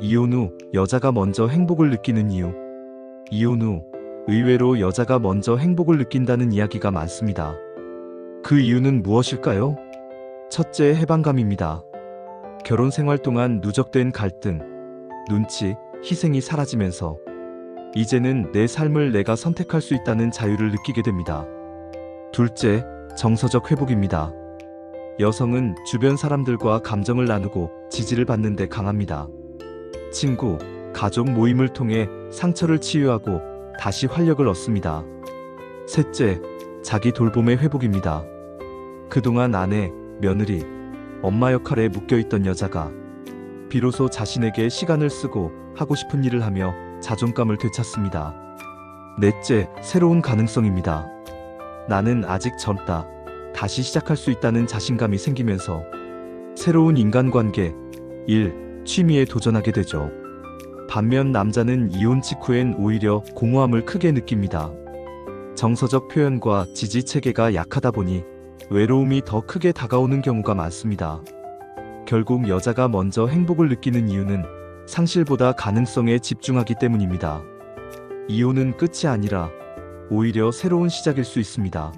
이혼 후 여자가 먼저 행복을 느끼는 이유. 이혼 후 의외로 여자가 먼저 행복을 느낀다는 이야기가 많습니다. 그 이유는 무엇일까요? 첫째, 해방감입니다. 결혼 생활 동안 누적된 갈등, 눈치, 희생이 사라지면서 이제는 내 삶을 내가 선택할 수 있다는 자유를 느끼게 됩니다. 둘째, 정서적 회복입니다. 여성은 주변 사람들과 감정을 나누고 지지를 받는 데 강합니다. 친구, 가족 모임을 통해 상처를 치유하고 다시 활력을 얻습니다. 셋째, 자기 돌봄의 회복입니다. 그동안 아내, 며느리, 엄마 역할에 묶여있던 여자가 비로소 자신에게 시간을 쓰고 하고 싶은 일을 하며 자존감을 되찾습니다. 넷째, 새로운 가능성입니다. 나는 아직 젊다. 다시 시작할 수 있다는 자신감이 생기면서 새로운 인간관계, 일, 취미에 도전하게 되죠. 반면 남자는 이혼 직후엔 오히려 공허함을 크게 느낍니다. 정서적 표현과 지지 체계가 약하다 보니 외로움이 더 크게 다가오는 경우가 많습니다. 결국 여자가 먼저 행복을 느끼는 이유는 상실보다 가능성에 집중하기 때문입니다. 이혼은 끝이 아니라 오히려 새로운 시작일 수 있습니다.